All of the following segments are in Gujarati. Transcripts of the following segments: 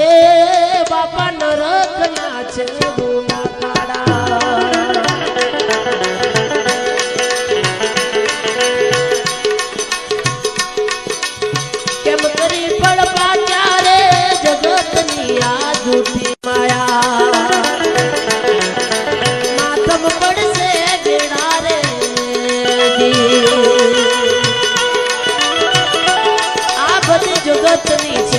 એ બાપા નરકના છે ગુના તારા કેમ કરી પણ પાછા જગતની આ જૂઠી માયા? જગતની છે.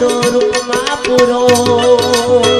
રૂપમાં પૂરો.